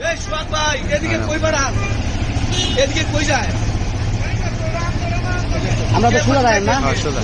এই সুয়াদ ভাই এদিকে কই বাড়ান এদিকে কই যায়? আমরা তো সোজা যায় না? হ্যাঁ, সোজা।